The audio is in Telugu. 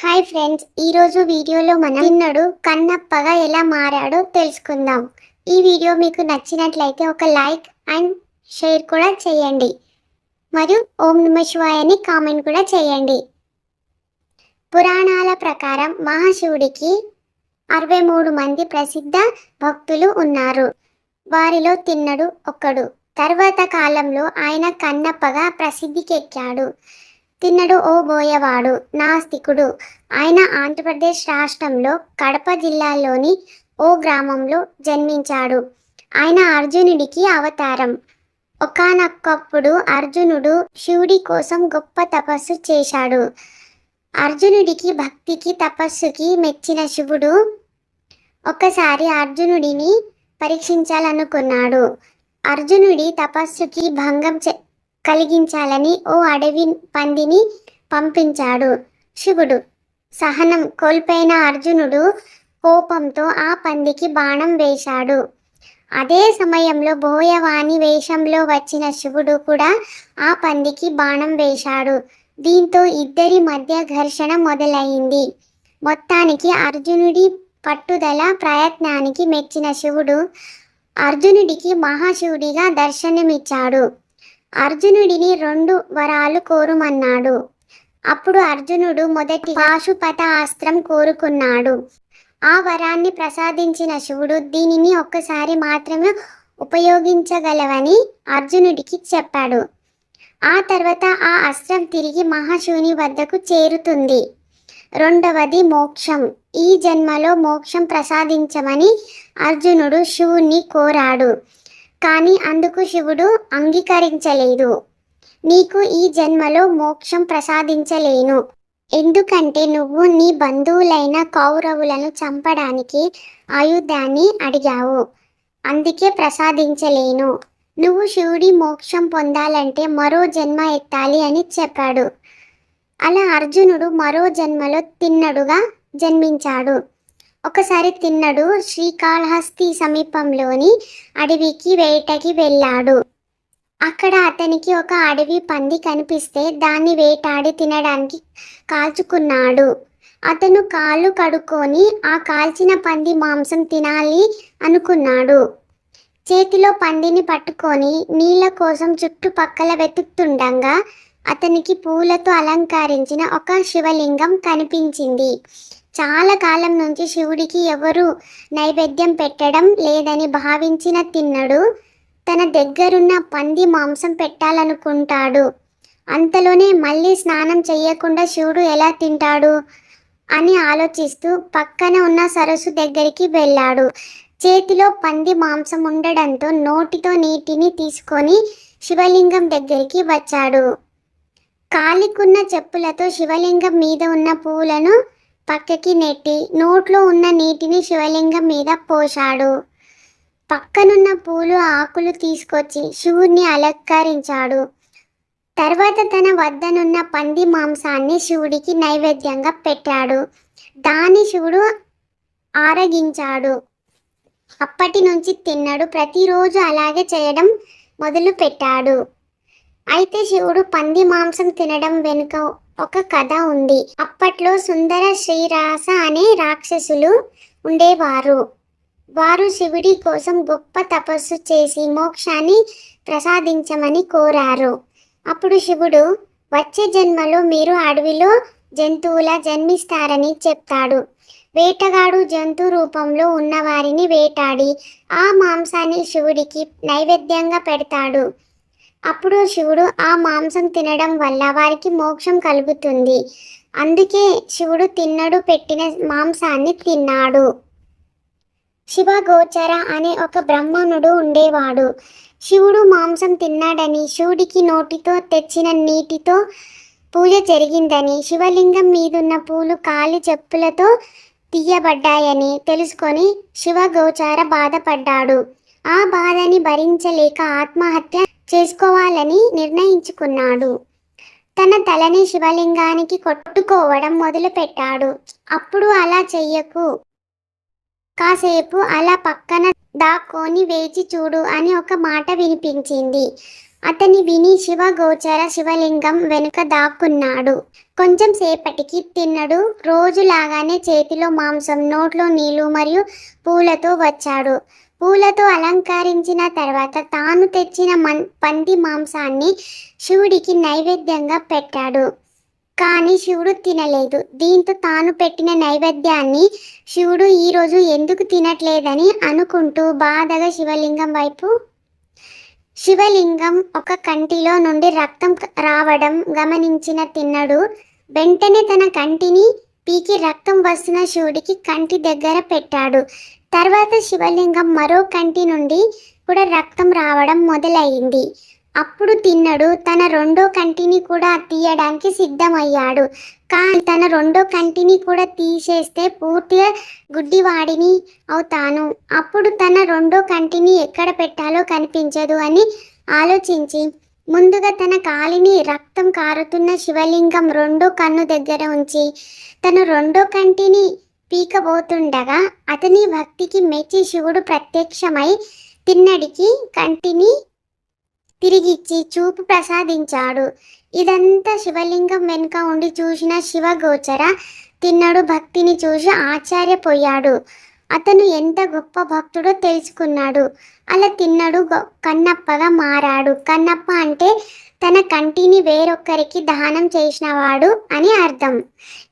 హాయ్ ఫ్రెండ్స్ ఈరోజు వీడియోలో మనం తిన్నడు కన్నప్పగా ఎలా మారాడో తెలుసుకుందాం. ఈ వీడియో మీకు నచ్చినట్లయితే ఒక లైక్ అండ్ షేర్ కూడా చేయండి. మరియు ఓం నమ శివాయ అని కామెంట్ కూడా చేయండి. పురాణాల ప్రకారం మహాశివుడికి అరవై మూడు మంది ప్రసిద్ధ భక్తులు ఉన్నారు. వారిలో తిన్నడు ఒక్కడు. తర్వాత కాలంలో ఆయన కన్నప్పగా ప్రసిద్ధికెక్కాడు. తిన్నడు ఓ బోయవాడు నాస్తికుడు. ఆయన ఆంధ్రప్రదేశ్ రాష్ట్రంలో కడప జిల్లాలోని ఓ గ్రామంలో జన్మించాడు. ఆయన అర్జునుడికి అవతారం. ఒకానొక్కప్పుడు అర్జునుడు శివుడి కోసం గొప్ప తపస్సు చేశాడు. అర్జునుడికి భక్తికి తపస్సుకి మెచ్చిన శివుడు ఒకసారి అర్జునుడిని పరీక్షించాలనుకున్నాడు. అర్జునుడి తపస్సుకి భంగం చె- కలిగించాలని ఓ అడవి పందిని పంపించాడు. శివుడు సహనం కోల్పోయిన అర్జునుడు కోపంతో ఆ పందికి బాణం వేశాడు. అదే సమయంలో బోయవాణి వేషంలో వచ్చిన శివుడు కూడా ఆ పందికి బాణం వేశాడు. దీంతో ఇద్దరి మధ్య ఘర్షణ మొదలైంది. మొత్తానికి అర్జునుడి పట్టుదల ప్రయత్నానికి మెచ్చిన శివుడు అర్జునుడికి మహాశివుడిగా దర్శనమిచ్చాడు. అర్జునుడిని రెండు వరాలు కోరుమన్నాడు. అప్పుడు అర్జునుడు మొదటి పాశుపత అస్త్రం కోరుకున్నాడు. ఆ వరాన్ని ప్రసాదించిన శివుడు దీనిని ఒక్కసారి మాత్రమే ఉపయోగించగలవని అర్జునుడికి చెప్పాడు. ఆ తర్వాత ఆ అస్త్రం తిరిగి మహాశివుని వద్దకు చేరుతుంది. రెండవది మోక్షం. ఈ జన్మలో మోక్షం ప్రసాదించమని అర్జునుడు శివుణ్ణి కోరాడు. కానీ అందుకు శివుడు అంగీకరించలేదు. నీకు ఈ జన్మలో మోక్షం ప్రసాదించలేను. ఎందుకంటే నువ్వు నీ బంధువులైన కౌరవులను చంపడానికి ఆయుధాన్ని అడిగావు. అందుకే ప్రసాదించలేను. నువ్వు శివుడి మోక్షం పొందాలంటే మరో జన్మ ఎత్తాలి అని చెప్పాడు. అలా అర్జునుడు మరో జన్మలో తిన్నడుగా జన్మించాడు. ఒకసారి తిన్నడు. శ్రీకాళహస్తి సమీపంలోని అడవికి వేటకి వెళ్ళాడు. అక్కడ అతనికి ఒక అడవి పంది కనిపిస్తే దాన్ని వేటాడి తినడానికి కాల్చుకున్నాడు. అతను కాళ్ళు కడుక్కొని ఆ కాల్చిన పంది మాంసం తినాలి అనుకున్నాడు. చేతిలో పందిని పట్టుకొని నీళ్ళ కోసం చుట్టుపక్కల వెతుకుతుండగా అతనికి పూలతో అలంకరించిన ఒక శివలింగం కనిపించింది. చాలా కాలం నుంచి శివుడికి ఎవరు నైవేద్యం పెట్టడం లేదని భావించిన తిన్నడు. తన దగ్గరున్న పంది మాంసం పెట్టాలనుకుంటాడు. అంతలోనే మళ్ళీ స్నానం చేయకుండా శివుడు ఎలా తింటాడు అని ఆలోచిస్తూ పక్కన ఉన్న సరస్సు దగ్గరికి వెళ్ళాడు. చేతిలో పంది మాంసం ఉండడంతో నోటితో నీటిని తీసుకొని శివలింగం దగ్గరికి వచ్చాడు. కాలికున్న చెప్పులతో శివలింగం మీద ఉన్న పూలను పక్కకి నెట్టి నోట్లో ఉన్న నీటిని శివలింగం మీద పోశాడు. పక్కనున్న పూలు ఆకులు తీసుకొచ్చి శివుణ్ణి అలంకరించాడు. తర్వాత తన వద్దనున్న పంది మాంసాన్ని శివుడికి నైవేద్యంగా పెట్టాడు. దాన్ని శివుడు ఆరగించాడు. అప్పటి నుంచి తిన్నాడు. ప్రతిరోజు అలాగే చేయడం మొదలు పెట్టాడు అయితే శివుడు పంది మాంసం తినడం వెనుక ఒక కథ ఉంది. అప్పట్లో సుందర శ్రీరాస అనే రాక్షసులు ఉండేవారు. వారు శివుడి కోసం గొప్ప తపస్సు చేసి మోక్షాన్ని ప్రసాదించమని కోరారు. అప్పుడు శివుడు వచ్చే జన్మలో మీరు అడవిలో జంతువులా జన్మిస్తారని చెప్తాడు. వేటగాడు జంతు రూపంలో ఉన్నవారిని వేటాడి ఆ మాంసాన్ని శివుడికి నైవేద్యంగా పెడతాడు. అప్పుడు శివుడు ఆ మాంసం తినడం వల్ల వారికి మోక్షం కలుగుతుంది. అందుకే శివుడు తిన్నడు పెట్టిన మాంసాన్ని తిన్నాడు. శివగోచర అనే ఒక బ్రాహ్మణుడు ఉండేవాడు. శివుడు మాంసం తిన్నాడని శివుడికి నోటితో తెచ్చిన నీటితో పూజ జరిగిందని శివలింగం మీదున్న పూలు కాలి చెప్పులతో తీయబడ్డాయని తెలుసుకొని శివగోచార బాధపడ్డాడు. ఆ బాధని భరించలేక ఆత్మహత్య చేసుకోవాలని నిర్ణయించుకున్నాడు. తన తలని శివలింగానికి కొట్టుకోవడం మొదలుపెట్టాడు. అప్పుడు అలా చెయ్యకు. కాసేపు అలా పక్కన దాక్కొని వేచి చూడు అని ఒక మాట వినిపించింది. అతని విని శివ గోచర శివలింగం వెనుక దాక్కున్నాడు. కొంచెం సేపటికి తిన్నడు. రోజులాగానే చేతిలో మాంసం నోట్లో నీళ్ళు మరియు పూలతో వచ్చాడు. పూలతో అలంకరించిన తర్వాత తాను తెచ్చిన మన్ పంది మాంసాన్ని శివుడికి నైవేద్యంగా పెట్టాడు. కానీ శివుడు తినలేదు. దీంతో తాను పెట్టిన నైవేద్యాన్ని శివుడు ఈరోజు ఎందుకు తినట్లేదని అనుకుంటూ బాధగా శివలింగం వైపు శివలింగం ఒక కంటిలో నుండి రక్తం రావడం గమనించిన తిన్నడు. వెంటనే తన కంటిని పీకి రక్తం వస్తున్న శివుడికి కంటి దగ్గర పెట్టాడు. తర్వాత శివలింగం మరో కంటి నుండి కూడా రక్తం రావడం మొదలైంది. అప్పుడు తిన్నడు. తన రెండో కంటిని కూడా తీయడానికి సిద్ధమయ్యాడు. కానీ తన రెండో కంటిని కూడా తీసేస్తే పూర్తిగా గుడ్డివాడిని అవుతాను. అప్పుడు తన రెండో కంటిని ఎక్కడ పెట్టాలో కనిపించదు అని ఆలోచించి ముందుగా తన కాలిని రక్తం కారుతున్న శివలింగం రెండో కన్ను దగ్గర ఉంచి తన రెండో కంటిని పీకబోతుండగా అతని భక్తికి మెచ్చి శివుడు ప్రత్యక్షమై తిన్నడికి కంటిని తిరిగిచ్చి చూపు ప్రసాదించాడు. ఇదంతా శివలింగం వెనుక ఉండి చూసిన శివగోచర తిన్నడు భక్తిని చూసి ఆశ్చర్యపోయాడు. అతను ఎంత గొప్ప భక్తుడో తెలుసుకున్నాడు. అలా తిన్నడు కన్నప్పగా మారాడు. కన్నప్ప అంటే తన కంటిని వేరొక్కరికి దానం చేసినవాడు అని అర్థం.